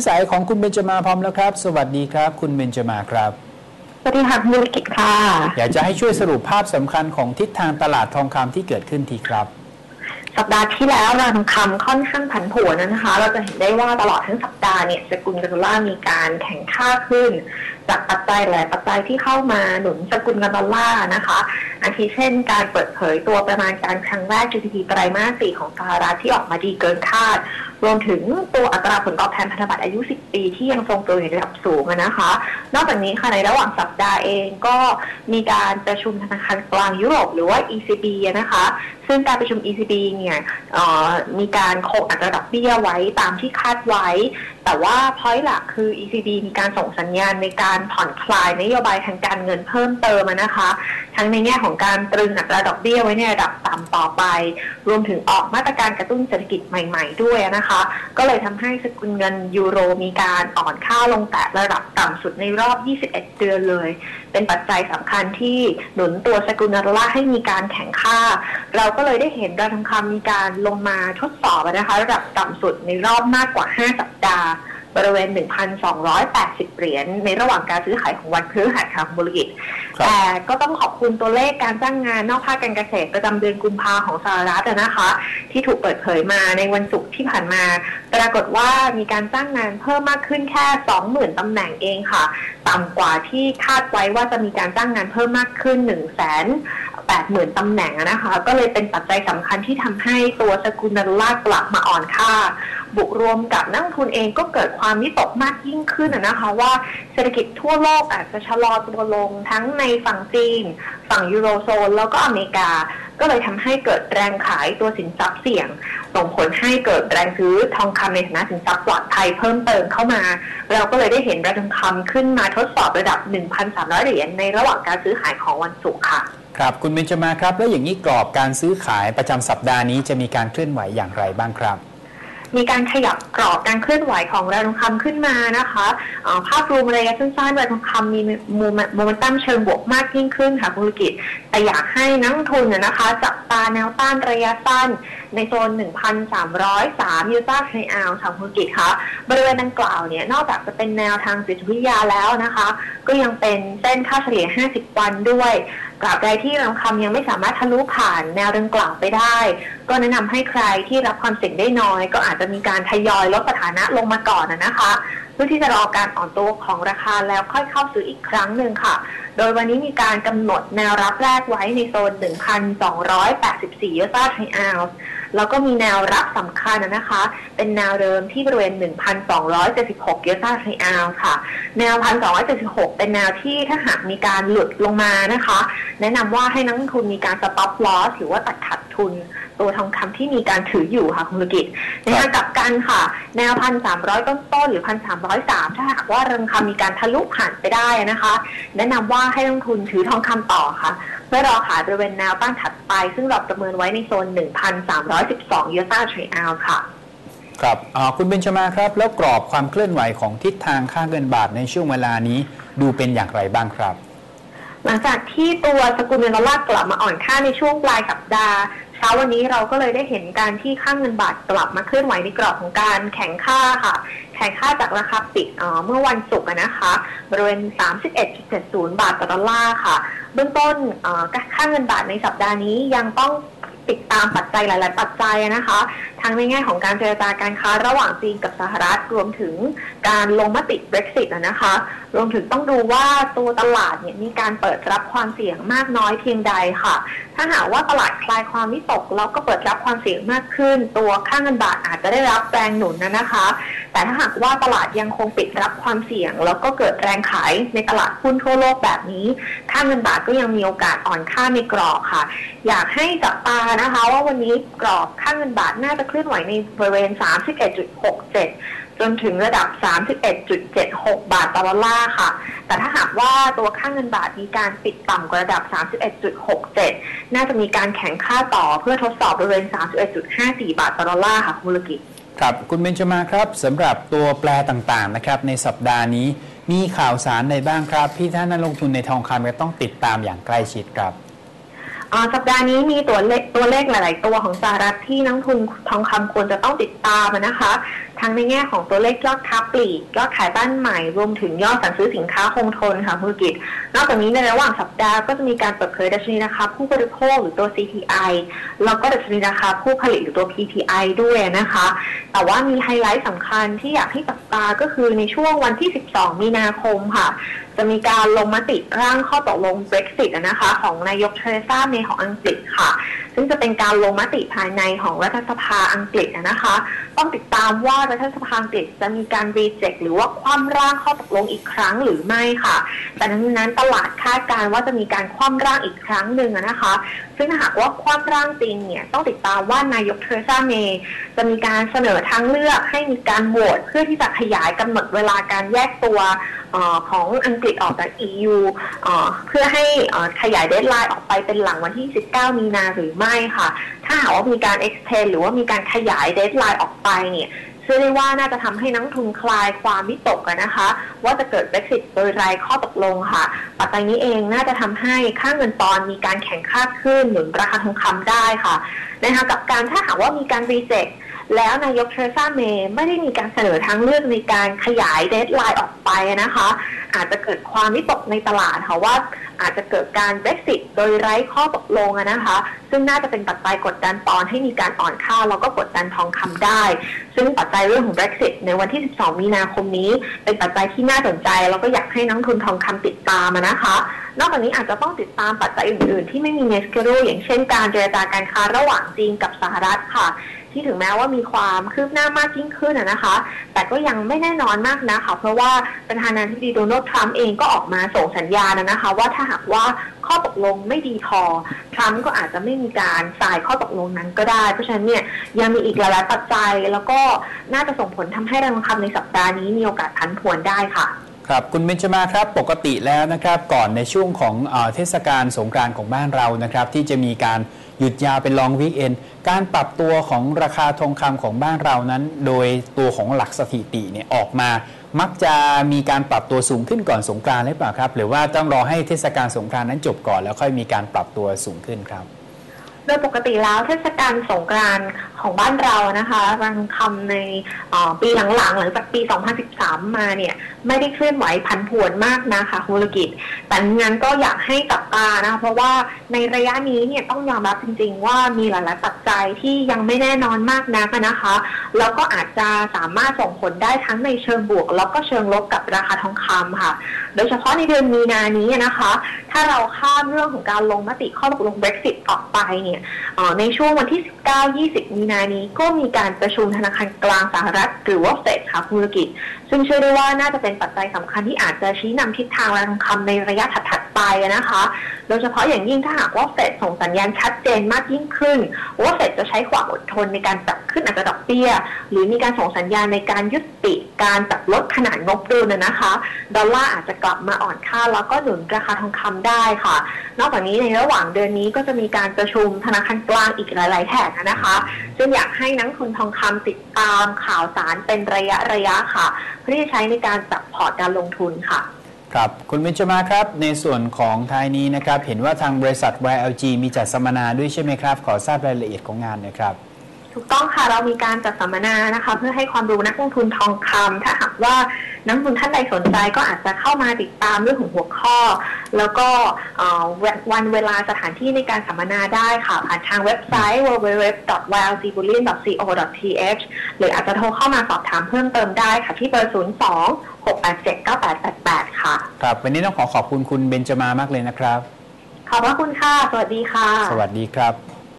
นี้สายของคุณเบนจมาพร้อมแล้วครับ สวัสดีครับ คุณเบนจมาครับสวัสดีค่ะคุณธุรกิจค่ะอยากจะให้ช่วยสรุปภาพสำคัญของทิศทางตลาดทองคำที่เกิดขึ้นทีครับ สัปดาห์ที่แล้วราคาทองคำค่อนข้างผันผวนนะคะ เราจะเห็นได้ว่าตลอดทั้งสัปดาห์เนี่ยสกุลเงินดอลลาร์มีการแข่งค่าขึ้น จากปัจจัยหลายปัจจัยที่เข้ามาหนุนสกุลเงินดอลลาร์นะคะอาทิเช่น การเปิดเผยตัวประมาณการครั้งแรก GDP ไตรมาสสี่ของสหรัฐที่ออกมาดีเกินคาด รวมถึงตัวอัตราผลตอบแทนพันธบัตรอายุ 10 ปีที่ยังทรงตัวอยู่ในระดับสูงนะคะ นอกจากนี้ค่ะในระหว่างสัปดาห์เองก็มีการประชุมธนาคารกลางยุโรปหรือว่า ECB นะคะ ซึ่งการประชุม ECB เนี่ยมีการคงอัตราดอกเบี้ยไว้ตามที่คาดไว้ แต่ว่าพอยต์หลักคือ ECB มีการส่งสัญญาณในการผ่อนคลายนโยบายทางการเงินเพิ่มเติมนะคะ ทั้งในแง่ของการตรึงอัตราดอกเบี้ยไว้ในระดับต่ำต่อไป รวมถึงออกมาตรการกระตุ้นเศรษฐกิจใหม่ๆด้วยนะคะ ก็เลยทำให้สกุลเงินยูโรมีการอ่อนค่าลงแต่ระดับต่ำสุดในรอบ 21 เดือนเลย เป็นปัจจัยสำคัญที่หนุนตัวสกุลเงินดอลลาร์ให้มีการแข่งค่า เราก็เลยได้เห็นราคาทองคำมีการลงมาทดสอบนะคะระดับต่ำสุดในรอบมากกว่า 5 สัปดาห์ บริเวณ 1,280 เหรียญในระหว่างการซื้อขายของวันพฤหัสค่ะคุณบุรกิจครับแต่ก็ต้องขอบคุณตัวเลขการจ้างงานนอกภาคการเกษตรประจำเดือนกุมภาของสหรัฐอะนะคะ ที่ถูกเปิดเผยมาในวันศุกร์ที่ผ่านมา ปรากฏว่ามีการจ้างงานเพิ่มมากขึ้นแค่ 20,000ตำแหน่งเองค่ะ ต่ำกว่าที่คาดไว้ว่าจะมีการจ้างงานเพิ่มมากขึ้น 1 0 0 0 0 8 0,000ตำแหน่งนะคะ ก็เลยเป็นปัจจัยสำคัญที่ทำให้ตัวสกุลดอลลาร์กลับมาอ่อนค่าบุกรวมกับนักทุนเองก็เกิดความวิตกมากยิ่งขึ้นนะคะ ว่าเศรษฐกิจทั่วโลกอาจจะชะลอตัวลงทั้งในฝั่งจีน ฝั่งยูโรโซน แล้วก็อเมริกา ก็เลยทำให้เกิดแรงขายตัวสินทรัพย์เสี่ยง ส่งผลให้เกิดแรงซื้อทองคำในฐานะสินทรัพย์ปลอดภัยเพิ่มเติมเข้ามา เราก็เลยได้เห็นราคาทองคำขึ้นมาทดสอบระดับ 1,300 เหรียญในระหว่างการซื้อขายของวันศุกร์ค่ะ ครับคุณเบนจมาครับ แล้วอย่างนี้กรอบการซื้อขายประจำสัปดาห์นี้จะมีการเคลื่อนไหวอย่างไรบ้างครับ มีการขยับกรอบการเคลื่อนไหวของราคาทองคำขึ้นมานะคะภาพรวมระยะสั้นๆราคาทองคำมีโมเมโมเมนตัมเชิงบวกมากยิ่งขึ้นค่ะคุณธุรกิจแต่อยากให้นักทุนเนี่ยนะคะจับตาแนวต้านระยะสั้นในโซน 1,303 ยูซ่าไทอาวค่ะคุณธุรกิจคะบริเวณดังกล่าวเนี่ยนอกจากจะเป็นแนวทางจิตวิทยาแล้วนะคะก็ยังเป็นเส้นค่าเฉลี่ย 50 วันด้วยตราบใดที่ทองคำยังไม่สามารถทะลุผ่านแนวดังกล่าวไปได้ ก็แนะนำให้ใครที่รับความเสี่ยงได้น้อย ก็อาจจะมีการทยอยลดสถานะลงมาก่อนนะคะ เพื่อที่จะรอการอ่อนตัวของราคาแล้วค่อยเข้าซื้ออีกครั้งหนึ่งค่ะ โดยวันนี้มีการกำหนดแนวรับแรกไว้ในโซน 1,284ยูโรไทอาวแล้วก็มีแนวรับสำคัญนะคะ เป็นแนวเดิมที่บริเวณ 1,276ยูโรไทอาวค่ะ แนว 1,276 เป็นแนวที่ถ้าหากมีการหลุดลงมานะคะ แนะนำว่าให้นักลงทุนมีการ stop loss หรือว่าตัดขาดทุน ตัวทองคำที่มีการถืออยู่ค่ะคุณธุรกิจ ในทางกลับกันค่ะ แนวพันสามร้อยต้นๆหรือพันสามร้อยสามถ้าหากว่าราคามีการทะลุผ่านไปได้นะคะ แนะนำว่าให้นักลงทุนถือทองคำต่อค่ะ เพื่อรอขายบริเวณแนวต้านถัดไป ซึ่งเราประเมินไว้ในโซน 1,312 ยูโรเทรดอาวค่ะ ครับอ่าคุณเบนจมาครับ แล้วกรอบความเคลื่อนไหวของทิศทางค่าเงินบาทในช่วงเวลานี้ดูเป็นอย่างไรบ้างครับ หลังจากที่ตัวสกุลเงินดอลลาร์กลับมาอ่อนค่าในช่วงปลายสัปดาห์เช้าวันนี้เราก็เลยได้เห็นการที่ค่าเงินบาทกลับมาเคลื่อนไหวในกรอบของการแข่งค่าค่ะ แข่งค่าจากราคาปิดเอ่อเมื่อวันศุกร์อะนะคะ บริเวณ 31.70 บาทต่อดอลลาร์ค่ะ เบื้องต้นค่าเงินบาทในสัปดาห์นี้ยังต้องติดตามปัจจัยหลาย ๆ ปัจจัยนะคะ ทั้งในแง่ของการเจรจาการค้าระหว่างจีนกับสหรัฐรวมถึงการลงมติ Brexit นะคะ รวมถึงต้องดูว่าตัวตลาดเนี่ยมีการเปิดรับความเสี่ยงมากน้อยเพียงใดค่ะ ถ้าหากว่าตลาดคลายความวิตกแล้วก็เปิดรับความเสี่ยงมากขึ้น ตัวค่าเงินบาทอาจจะได้รับแรงหนุนนะนะคะ แต่ถ้าหากว่าตลาดยังคงปิดรับความเสี่ยง แล้วก็เกิดแรงขายในตลาดหุ้นทั่วโลกแบบนี้ ค่าเงินบาทก็ยังมีโอกาสอ่อนค่าในกรอบค่ะ อยากให้จับตานะคะ ว่าวันนี้กรอบค่าเงินบาทน่าจะเคลื่อนไหวในบริเวณ 31.67 จนถึงระดับ 31.76 บาทต่อดอลลาร์ค่ะ แต่ถ้าหากว่าตัวค่าเงินบาทมีการปิดต่ำกว่าระดับ 31.67 น่าจะมีการแข่งค่าต่อเพื่อทดสอบบริเวณ 31.54 บาทต่อดอลลาร์ค่ะคุณธุกิจครับ คุณเบนจมาครับสำหรับตัวแปรต่างๆนะครับในสัปดาห์นี้มีข่าวสารใดบ้างครับ ที่ท่านนักลงทุนในทองคำจะต้องติดตามอย่างใกล้ชิดครับ สัปดาห์นี้มีตัวเลขตัวเลขหลาย ๆ ตัวของสหรัฐที่นักทุนทองคำควรจะต้องติดตามนะคะ ทั้งในแง่ของตัวเลขยอดค้าปลีกยอดขายบ้านใหม่ รวมถึงยอดสั่งซื้อสินค้าคงทนค่ะคุณธุรกิจ นอกจากนี้ในระหว่างสัปดาห์ก็จะมีการเปิดเผยดัชนีราคาผู้บริโภคหรือตัว CPI แล้วก็ดัชนีราคาผู้ผลิตหรือตัว PPI ด้วยนะคะ แต่ว่ามีไฮไลท์สำคัญที่อยากให้จับตาก็คือในช่วงวันที่ 12 มีนาคมค่ะ จะมีการลงมติร่างข้อตกลง Brexit นะคะ ของนายกเทเรซาเมย์ของอังกฤษค่ะ ซึ่งจะเป็นการลงมติภายในของรัฐสภาอังกฤษนะคะ ต้องติดตามว่ารัฐสภาอังกฤษจะมีการรีเจ็คหรือว่าคว่ำร่างข้อตกลงอีกครั้งหรือไม่ค่ะ แต่ทั้งนี้นั้นตลาดคาดการณ์ว่าจะมีการคว่ำร่างอีกครั้งหนึ่งนะคะ ซึ่งหากว่าคว่ำร่างจริงเนี่ยต้องติดตามว่านายกเทเรซาเมย์จะมีการเสนอทางเลือกให้มีการโหวตเพื่อที่จะขยายกำหนดเวลาการแยกตัวอของอังกฤษออกจาก EU เออเพื่อให้ขยายเดทไลน์ออกไปเป็นหลังวันที่ 19 มีนาหรือไม่ค่ะ ถ้าหากว่ามีการ extend หรือว่ามีการขยายเดทไลน์ออกไปเนี่ย ชื่อได้ว่าน่าจะทำให้นักทุนคลายความวิตกกันนะคะ ว่าจะเกิด Brexit โดยรายข้อตกลงค่ะ ปัจจัยนี้เองน่าจะทำให้ค่าเงินปอนมีการแข่งค่าขึ้นหนุนราคาทองคำได้ค่ะนะคะกับการถ้าหากว่ามีการรีเจ็ค แล้วนายกเทรซาเมย์ไม่ได้มีการเสนอทางเลือกในการขยายเดทไลน์ออกไปนะคะ อาจจะเกิดความวิตกในตลาดค่ะว่าอาจจะเกิดการ Brexit โดยไร้ข้อตกลงนะคะ ซึ่งน่าจะเป็นปัจจัยกดดันปอนให้มีการอ่อนค่าแล้วก็กดดันทองคำได้ ซึ่งปัจจัยเรื่องของ Brexit ในวันที่ 12 มีนาคมนี้ เป็นปัจจัยที่น่าสนใจ แล้วก็อยากให้นักทุนทองคำติดตามนะคะ นอกจากนี้อาจจะต้องติดตามปัจจัยอื่น ๆ ที่ไม่มีเนสเกโรอย่างเช่นการเจรจาการค้าระหว่างจีนกับสหรัฐค่ะ ที่ถึงแม้ว่ามีความคืบหน้ามากยิ่งขึ้นนะคะ แต่ก็ยังไม่แน่นอนมากนะคะเพราะว่าประธานาธิบดีโดนัลด์ทรัมป์เองก็ออกมาส่งสัญญาณนะคะ ว่าถ้าหากว่าข้อตกลงไม่ดีพอทรัมป์ก็อาจจะไม่มีการสายข้อตกลงนั้นก็ได้ เพราะฉะนั้นเนี่ยยังมีอีกหลายๆปัจจัยแล้วก็น่าจะส่งผลทำให้แรงทองคำในสัปดาห์นี้มีโอกาสผันผวนได้ค่ะ ครับคุณเบญจมาครับปกติแล้วนะครับก่อนในช่วงของเอเทศกาลสงกรานต์ของบ้านเรานะครับที่จะมีการหยุดยาวเป็นลองวีคเอนการปรับตัวของราคาทองคำของบ้านเรานั้น โดยตัวของหลักสถิติเนี่ยออกมา มักจะมีการปรับตัวสูงขึ้นก่อนสงกรานต์หรือเปล่าครับ หรือว่าต้องรอให้เทศกาลสงกรานต์นั้นจบก่อนแล้วค่อยมีการปรับตัวสูงขึ้นครับ โดยปกติแล้วเทศกาลสงกรานต์ของบ้านเรานะคะรังคำในปีหลังๆ หลังจากปี 2013 มาเนี่ย ไม่ได้เคลื่อนไหวผันผวนมากนะคะธุรกิจ แต่งั้นก็อยากให้จับตานะคะเพราะว่าในระยะนี้เนี่ยต้องยอมรับจริง ๆ ว่ามีหลายๆปัจจัยที่ยังไม่แน่นอนมากนักนะคะ แล้วก็อาจจะสามารถส่งผลได้ทั้งในเชิงบวก แล้วก็เชิงลบกับราคาทองคำค่ะโดยเฉพาะในเดือนมีนานี้นะคะ ถ้าเราข้ามเรื่องของการลงมติข้อตกลง Brexit ออกไปเนี่ยในช่วงวันที่ 19-20 มีนานี้ก็มีการประชุมธนาคารกลางสหรัฐ หรือว่าเฟดค่ะคุณธุรกิจซึ่งเชื่อได้ว่าน่าจะเป็นปัจจัยสำคัญที่อาจจะชี้นำทิศทางราคาทองคำในระยะถัด ไปนะคะ โดยเฉพาะอย่างยิ่งถ้าหากว่าเฟดส่งสัญญาณชัดเจนมากยิ่งขึ้น ว่าเฟดจะใช้ความอดทนในการปรับขึ้นอัตราดอกเบี้ย หรือมีการส่งสัญญาณในการยุติการปรับลดขนาดงบดุลนะนะคะ ดอลลาร์อาจจะกลับมาอ่อนค่าแล้วก็หนุนราคาทองคำได้ค่ะ นอกจากนี้ในระหว่างเดือนนี้ก็จะมีการประชุมธนาคารกลางอีกหลาย ๆแห่งนะคะซึ่งอยากให้นักลงทุนทองคำติดตามข่าวสารเป็นระยะระยะค่ะ เพื่อที่จะใช้ในการปรับพอร์ตการลงทุนค่ะ ครับคุณเบญจมาครับ ในส่วนของท้ายนี้นะครับ เห็นว่าทางบริษัท YLG มีจัดสัมมนาด้วยใช่ไหมครับ ขอทราบรายละเอียดของงานน่อยครับ ถูกต้องค่ะเรามีการจัดสัมมนานะคะ เพื่อให้ความรู้นักลงทุนทองคำถ้าหากว่านักลงทุนท่านใดสนใจก็อาจจะเข้ามาติดตามเรื่องของหัวข้อ แล้วก็วันเวลาสถานที่ในการสัมมนาได้ค่ะ ผ่านทางเว็บไซต์ www.ylgbullion.co.th หรืออาจจะโทรเข้ามาสอบถามเพิ่มเติมได้ค่ะที่เบอร์ 02 687 9888 ค่ะ ครับ วันนี้ต้องขอขอบคุณคุณเบญจมามากเลยนะครับ ขอบพระคุณค่ะ สวัสดีค่ะ สวัสดีครับ